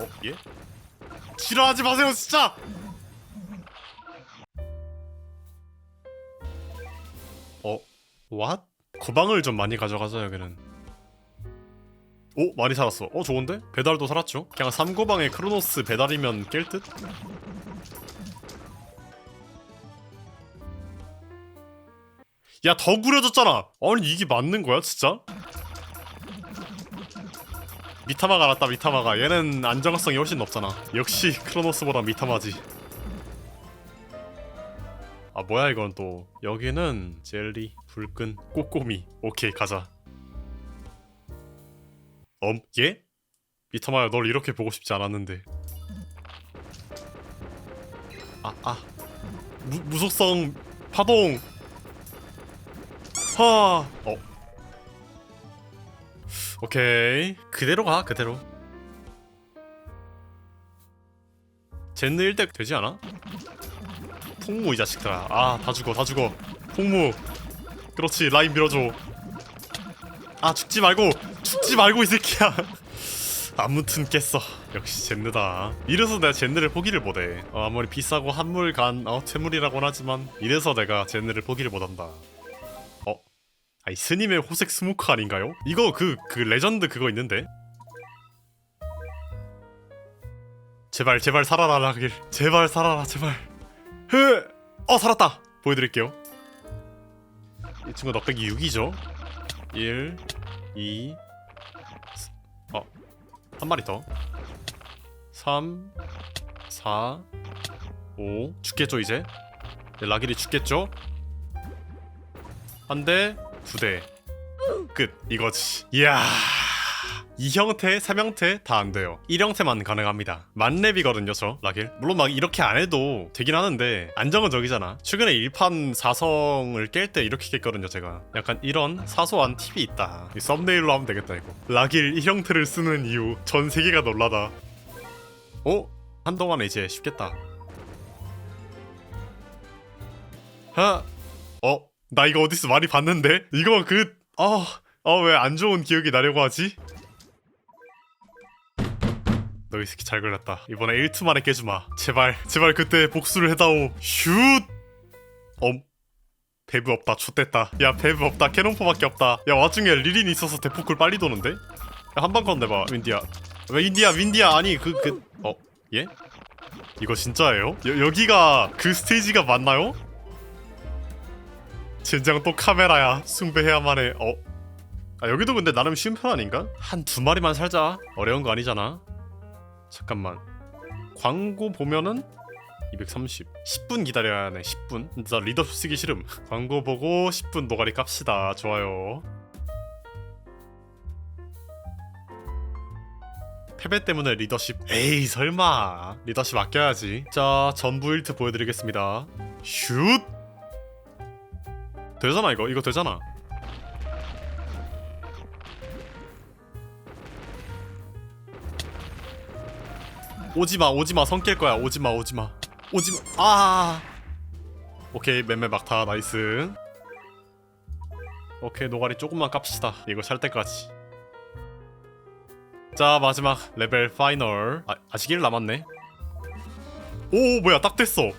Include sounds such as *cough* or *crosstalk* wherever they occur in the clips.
어? 예? 지랄하지 마세요 진짜! 어? 왓? 구방을 좀 많이 가져가자 여기는 오? 많이 살았어 어 좋은데? 배달도 살았죠 그냥 3고방에 크로노스 배달이면 깰 듯? 야더 구려졌잖아 아니 이게 맞는 거야 진짜? 미타마가 낫다 미타마가. 얘는 안정성이 훨씬 높잖아. 역시 크로노스보다 미타마지. 아 뭐야 이건 또. 여기는 젤리 불끈 꼬꼬미. 오케이 가자. 엄? 예? 미타마야 널 이렇게 보고 싶지 않았는데. 아아. 무, 무속성 파동. 하! 어. 오케이. 그대로 가 그대로. 젠느 1대 되지 않아? 폭무 이 자식들아. 아 다 죽어 다 죽어. 폭무. 그렇지 라인 밀어줘. 아 죽지 말고 죽지 말고 이 새끼야. *laughs* 아무튼 깼어. 역시 젠느다. 이래서 내가 젠느를 포기를 못해. 어, 아무리 비싸고 한물 간 어, 퇴물이라곤 하지만 이래서 내가 젠느를 포기를 못한다. 어? 아니 스님의 호색 스모크 아닌가요? 이거 그, 그 레전드 그거 있는데? 제발 제발 살아라 라길. 제발 살아라 제발. 흐! 어 살았다! 보여드릴게요. 이 친구 넉백이 6이죠? 1 2 어, 한 마리 더. 3 4 5 죽겠죠 이제? 네, 라길이 죽겠죠? 한 대, 두 대. 끝. 이거지. 이야. 이 형태, 삼 형태 다 안 돼요. 1형태만 가능합니다. 만렙이거든요, 저 라길. 물론 막 이렇게 안 해도 되긴 하는데 안정은 저기잖아. 최근에 1판 4성을 깰 때 이렇게 깼거든요, 제가. 약간 이런 사소한 팁이 있다. 이 썸네일로 하면 되겠다, 이거. 라길 1형태를 쓰는 이유 전 세계가 놀라다. 어? 한동안에 이제 쉽겠다. 하. 어? 나 이거 어디서 많이 봤는데? 이거 그... 아... 아왜 안 좋은 기억이 나려고 하지? 너이 새끼 잘 걸렸다 이번에 1투 만에 깨주마 제발 제발 그때 복수를 해다오 슛! 엄 배브 없다 좆됐다 야 배브 없다 캐논포밖에 없다 야 와중에 리린 있어서 대포쿨 빨리 도는데? 한방 건 내봐 윈디야 왜 윈디야 윈디야 아니 그 그... 어? 예? 이거 진짜예요? 여, 여기가 그 스테이지가 맞나요? 젠장 또 카메라야. 숭배해야만 해. 어? 아 여기도 근데 나름 쉬운 편 아닌가? 한 두 마리만 살자. 어려운 거 아니잖아. 잠깐만. 광고 보면은 230 10분 기다려야 하네 10분. 진짜 리더십 쓰기 싫음. 광고 보고 10분 노가리 깝시다. 좋아요. 패배 때문에 리더십. 에이 설마. 리더십 아껴야지. 자 전부 1트 보여드리겠습니다. 슛 되잖아 이거. 이거 되잖아. 오지마 오지마. 성깰 거야. 오지마 오지마. 오지마. 아! 오케이 맴매 막타 나이스. 오케이 노가리 조금만 깝시다. 이거 살 때까지. 자 마지막 레벨 파이널. 아, 아직 1 남았네. 오 뭐야. 딱 됐어 어,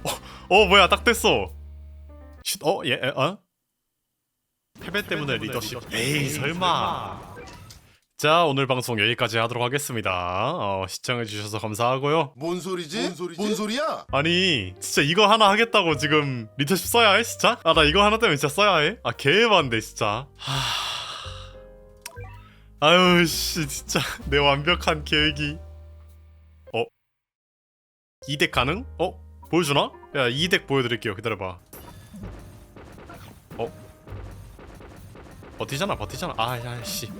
*laughs* 어 뭐야. 딱 됐어. 쉿, 어? 예? 에, 어? 패배 때문에 리더십 에이 설마 자 오늘 방송 여기까지 하도록 하겠습니다 어, 시청해주셔서 감사하고요 뭔 소리지? 뭔, 소리야? 아니 진짜 이거 하나 하겠다고 지금 리더십 써야 해 진짜? 아 나 이거 하나 때문에 진짜 써야 해? 아 개해반데 진짜 하... 아유 씨 진짜 *laughs* 내 완벽한 계획이 어? 2덱 가능? 어? 보여주나? 야 2덱 보여드릴게요 기다려봐 어? 버티잖아 버티잖아 아야씨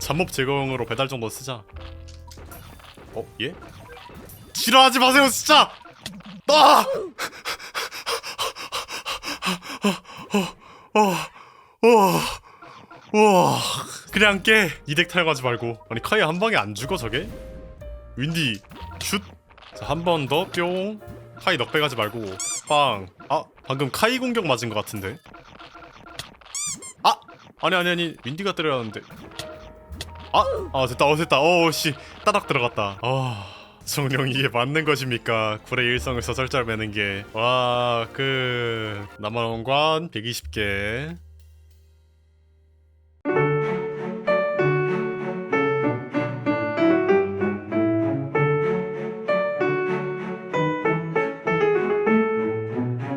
잠몹 제거용으로 배달 정도 쓰자 어? 예? 지랄하지 마세요 진짜! 아! 어, 어, 어, 와, 그냥 깨. 이덱 타령하지 말고. 아니 카이 한 방에 안 죽어 저게? 윈디 슛. 한 번 더 뿅. 카이 넉백하지 말고 빵. 아 방금 카이 공격 맞은 것 같은데. 아니 아니 아니. 민디가 때려놨는데. 아! 아 됐다. 어 됐다. 어씨. 따닥 들어갔다. 아... 성룡 이게 맞는 것입니까? 구레 일성에서 설절 매는 게 와 그 남한원관 120개.